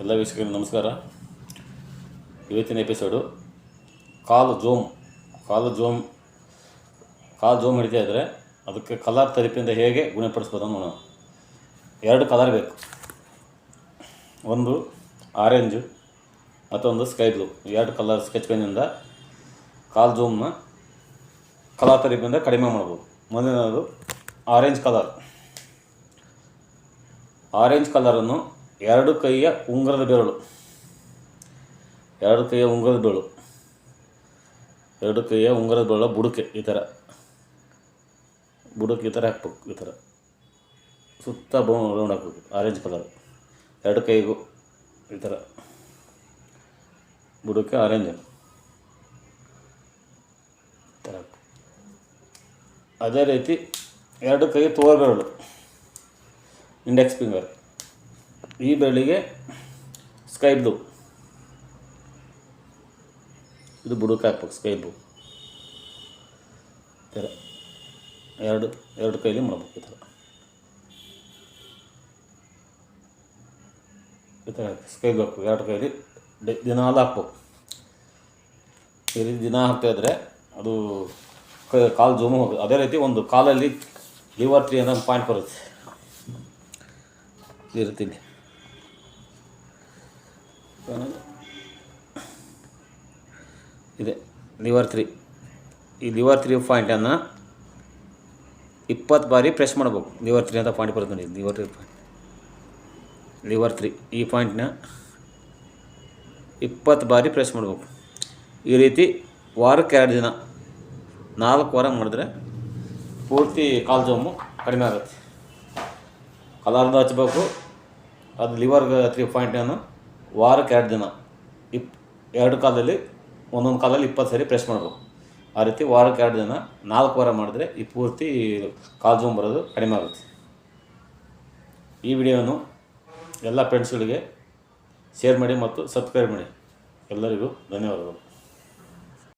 ಎಲ್ಲ ವೀಕ್ಷಕರಿಗೆ ನಮಸ್ಕಾರ. ಇವತ್ತಿನ ಎಪಿಸೋಡು ಕಾಲು ಜೋಮ್. ಕಾಲು ಜೋಮ್ ಕಾಲು ಜೋಮ್ ಹಿಡಿತಾ ಇದ್ದರೆ ಅದಕ್ಕೆ ಕಲರ್ ತರಿಪಿಂದ ಹೇಗೆ ಗುಣಪಡಿಸ್ಬೋದು ನೋಡೋಣ. ಎರಡು ಕಲರ್ ಬೇಕು. ಒಂದು ಆರೆಂಜು ಮತ್ತೊಂದು ಸ್ಕೈ ಬ್ಲೂ ಎರಡು ಕಲರ್ ಸ್ಕೆಚ್ ಪೆನ್ನಿಂದ ಕಾಲು ಜೋಮ್ನ ಕಲರ್ ತರಿಪಿಂದ ಕಡಿಮೆ ಮಾಡ್ಬೋದು. ಮುಂದಿನದು ಆರೆಂಜ್ ಕಲರ್ ಆರೆಂಜ್ ಕಲರನ್ನು ಎರಡು ಕೈಯ ಉಂಗುರದ ಬೆರಳು. ಎರಡು ಕೈಯ ಉಂಗುರದ ಬೆರಳು. ಎರಡು ಕೈಯ ಉಂಗುರದ ಬೆರಳು ಬುಡಕ್ಕೆ ಈ ಥರ ಬುಡಕ್ಕೆ ಈ ಥರ ಹಾಕ್ಬೇಕು ಈ ಥರ ಸುತ್ತ ಬೌ ರೌಂಡ್ ಹಾಕ್ಬೇಕು ಆರೆಂಜ್ ಕಲರ್ ಎರಡು ಕೈಗೂ ಈ ಥರ ಬುಡಕ್ಕೆ ಆರೆಂಜ್ ಥರ. ಅದೇ ರೀತಿ ಎರಡು ಕೈ ತೋರ್ಬೆರಳು ಇಂಡೆಕ್ಸ್ ಫಿಂಗರ್ ಈ ಬೆರಳಿಗೆ ಸ್ಕೈ ಬ್ಲೂ ಇದು ಬುಡಕ್ಕೆ ಹಾಕ್ಬೇಕು ಸ್ಕೈ ಬ್ಲೂ ಥರ ಎರಡು ಎರಡು ಕೈಲಿ ಮಾಡ್ಬೇಕು ಈ ಥರ ಈ ಥರ ಸ್ಕೈ ಬ್ಲೂ ಹಾಕ್ಬೇಕು. ಎರಡು ಕೈಲಿ ದಿನ ದಿನಾಲು ಹಾಕ್ಬೇಕು. ಈ ರೀತಿ ದಿನ ಹಾಕ್ತಾ ಇದ್ದರೆ ಅದು ಕಾಲು ಜೂಮ್ ಹೋಗುತ್ತೆ. ಅದೇ ರೀತಿ ಒಂದು ಕಾಲಲ್ಲಿ ಲಿವರ್ ತ್ರೀ ಅನ್ನೋ ಪಾಯಿಂಟ್ ಬರುತ್ತೆ. ಈ ರೀತಿ. ಇದೆ ಲಿವರ್ ತ್ರೀ ಈ ಲಿವರ್ ತ್ರೀ ಪಾಯಿಂಟನ್ನು ಇಪ್ಪತ್ತು ಬಾರಿ ಪ್ರೆಸ್ ಮಾಡಬೇಕು. ಲಿವರ್ ತ್ರೀ ಅಂತ ಪಾಯಿಂಟ್ ಬರುತ್ತೆ ನೋಡಿ. Liver three point liver three ಈ ಪಾಯಿಂಟ್ನ ಇಪ್ಪತ್ತು ಬಾರಿ ಪ್ರೆಸ್ ಮಾಡಬೇಕು. ಈ ರೀತಿ ವಾರಕ್ಕೆ ಎರಡು ದಿನ, ನಾಲ್ಕು ವಾರ ಮಾಡಿದ್ರೆ ಪೂರ್ತಿ ಕಾಲು ಜೋಮು ಕಡಿಮೆ ಆಗುತ್ತೆ. ಕಲಾರ್ದು ಹಚ್ಚಬೇಕು ಅದು ಲಿವರ್ ತ್ರೀ ಪಾಯಿಂಟನ್ನು ವಾರಕ್ಕೆ ಎರಡು ದಿನ. ಇಪ್, ಎರಡು ಕಾಲದಲ್ಲಿ, ಒಂದೊಂದು ಕಾಲಲ್ಲಿ ಇಪ್ಪತ್ತು ಸರಿ ಪ್ರೆಸ್ ಮಾಡಬೇಕು. ಆ ರೀತಿ ವಾರಕ್ಕೆ ಎರಡು ದಿನ, ನಾಲ್ಕು ವಾರ ಮಾಡಿದ್ರೆ ಈ ಪೂರ್ತಿ ಕಾಲು ಜೋಮ್ ಬರೋದು ಕಡಿಮೆ ಆಗುತ್ತೆ. ಈ ವಿಡಿಯೋನು ಎಲ್ಲ ಫ್ರೆಂಡ್ಸ್ಗಳಿಗೆ ಶೇರ್ ಮಾಡಿ ಮತ್ತು ಸಬ್ಸ್ಕ್ರೈಬ್ ಮಾಡಿ. ಎಲ್ಲರಿಗೂ ಧನ್ಯವಾದಗಳು.